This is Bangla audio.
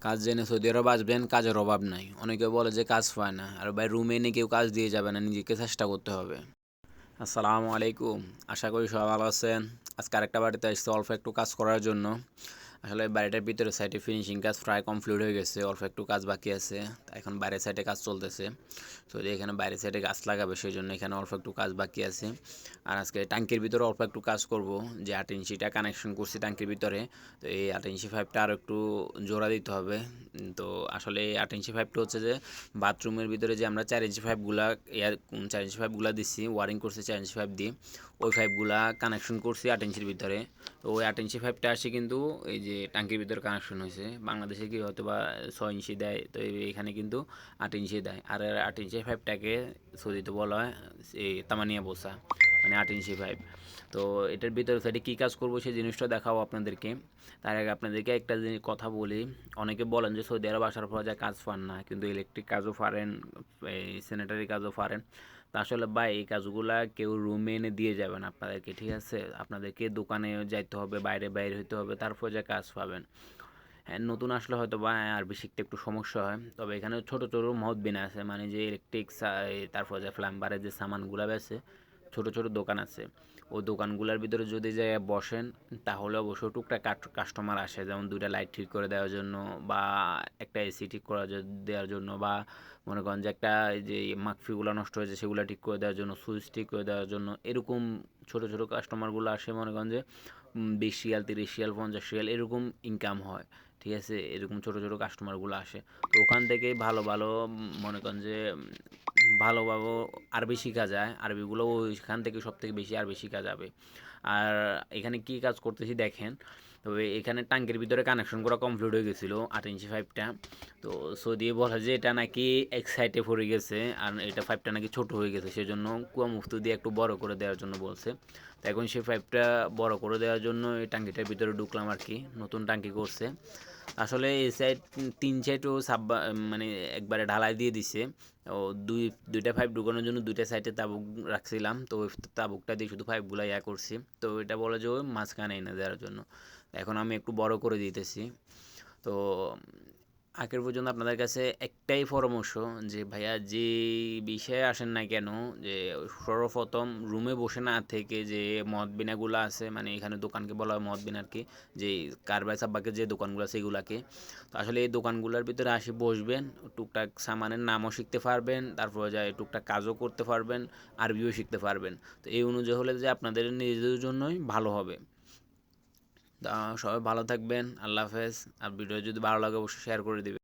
কাজ জেনে সৌদি আরব আসবেন, কাজের অভাব নাই। অনেকে বলে যে কাজ পায় না। আর ভাই রুমে এনে কেউ কাজ দিয়ে যাবে না, নিজেকে চেষ্টা করতে হবে। আসসালামু আলাইকুম। আশা করি সবাই ভালো আছেন। আজকে আরেকটা বাড়িতে আসছে, অল্প একটু কাজ করার জন্য। আসলে বাড়িটার ভিতরে সাইডে ফিনিশিং কাজ প্রায় কমপ্লিট হয়ে গেছে, অল্প একটু কাজ বাকি আছে এখন বাইরের সাইডে কাজ চলতেছে। তো এখানে বাইরের সাইডে গাছ লাগাবে সেই জন্য এখানে অল্প একটু কাজ বাকি আছে। আর আজকে ট্যাঙ্কির ভিতরে অল্প একটু কাজ করব, যে আট ইঞ্চিটা কানেকশন করছি ট্যাঙ্কির ভিতরে, তো এই আট ইঞ্চি পাইপটা আরও একটু জোড়া দিতে হবে। তো আসলে এই আট ইঞ্চি পাইপটা হচ্ছে যে বাথরুমের ভিতরে যে আমরা চার ইঞ্চি পাইপগুলা এয়ার চার ইঞ্চি পাইপগুলা দিচ্ছি ওয়ারিং করছি চার ইঞ্চি পাইপ দিয়ে, ওই পাইপগুলা কানেকশন করছি আট ইঞ্চির ভিতরে। তো ওই আট ইঞ্চি পাইপটা আসে কিন্তু এই যে টাঙ্কির ভিতরে কানেকশন হয়েছে, বাংলাদেশে কি হয়তো বা ছয় ইঞ্চি দেয়, তো এখানে কিন্তু আট ইঞ্চি দেয়। আর আট ইঞ্চি পাইপটাকে সৌদিতে বলা হয় এই তামানিয়া বোসা মানে আট ইঞ্চি পাইপ তো এটার ভিতরে সাইডে কী কাজ করব সেই জিনিসটা দেখাবো আপনাদেরকে। তার আগে আপনাদেরকে একটা জিনিস কথা বলি, অনেকে বলেন যে সৌদি আরব আসার পর যা কাজ পান না, কিন্তু ইলেকট্রিক কাজও পারেন এই স্যানিটারি কাজও পারেন। তা আসলে ভাই এই কাজগুলা কেউ রুমে এনে দিয়ে যাবেন আপনাদেরকে, ঠিক আছে? আপনাদেরকে দোকানে যাইতে হবে, বাইরে বাইরে হইতে হবে, তারপর যে কাজ পাবেন। হ্যাঁ নতুন আসলে হয়তো বা আরবি শিখতে একটু সমস্যা হয়। তবে এখানে ছোটো ছোটো মহৎ বিনা আছে মানে যে ইলেকট্রিক তারপর যে ফ্লাম্বারের যে সামানগুলো বেছে, ছোটো ছোটো দোকান আছে। ওই দোকানগুলোর ভিতরে যদি যায় বসেন, তাহলে অবশ্যই টুকটাক কাস্টমার আসে, যেমন দুইটা লাইট ঠিক করে দেওয়ার জন্য বা একটা এসি ঠিক করা দেওয়ার জন্য বা মনে করেন যে একটা যে মাকফিগুলো নষ্ট হয়েছে সেগুলো ঠিক করে দেওয়ার জন্য, সুইচ ঠিক করে দেওয়ার জন্য, এরকম ছোটো ছোটো কাস্টমারগুলো আসে মনে করেন যে বিশ রিয়াল তিরিশ রিয়াল পঞ্চাশ রিয়াল এরকম ইনকাম হয়, ঠিক আছে? এরকম ছোটো ছোটো কাস্টমারগুলো আসে। তো ওখান থেকেই ভালো ভালো মনে করেন যে ভালোভাবে আরবি শেখা যায়। আরবিগুলো ওইখান থেকে সব থেকে বেশি আরবি শেখা যাবে। আর এখানে কী কাজ করতেছি দেখেন তবে এখানে ট্যাঙ্কের ভিতরে কানেকশন করা কমপ্লিট হয়ে গেছিল, আট ইঞ্চি পাইপটা তো সো দিয়ে বলা যে এটা নাকি এক সাইডে পড়ে গেছে, আর এটা পাইপটা নাকি ছোট হয়ে গেছে, সেজন্য কুয়া মুক্ত দিয়ে একটু বড় করে দেওয়ার জন্য বলছে। তো এখন সেই পাইপটা বড় করে দেওয়ার জন্য এই ট্যাঙ্কিটার ভিতরে ঢুকলাম আর কি, নতুন ট্যাঙ্কি করছে। আসলে এই সাইড তিন সাইডও সাব্বা মানে একবারে ঢালাই দিয়ে দিছে। ও দুই, দুইটা পাইপ ঢুকানোর জন্য দুইটা সাইডে তাবুক রাখছিলাম। তো ওই তাবুকটা দিয়ে শুধু পাইপগুলো ইয়া করছি। তো এটা বলে যে মাঝখানে এনে দেওয়ার জন্য। এখন আমি একটু বড় করে দিতেছি। তো আগের পর্যন্ত আপনাদের কাছে একটাই পরামর্শ যে, ভাইয়া, যে বিষয়ে আসেন না কেন, যে সর্বপ্রথম রুমে বসে না থেকে যে মদ বিনাগুলো আছে মানে এখানে দোকানকে বলা হয় মদ বিনার কি, যে কারবাই সাব্বাকে যে দোকানগুলো আছে এগুলাকে। তো আসলে এই দোকানগুলোর ভিতরে আসি বসবেন, টুকটাক সামানের নামও শিখতে পারবেন, তারপরে যায় টুকটাক কাজও করতে পারবেন, আরবিও শিখতে পারবেন। তো এই অনুযায়ী হলে যে আপনাদের নিজেদের জন্যই ভালো হবে। সবাই ভালো থাকবেন আল্লাহ হাফেজ। আর ভিডিও যদি ভালো লাগে অবশ্যই শেয়ার করে দিবেন।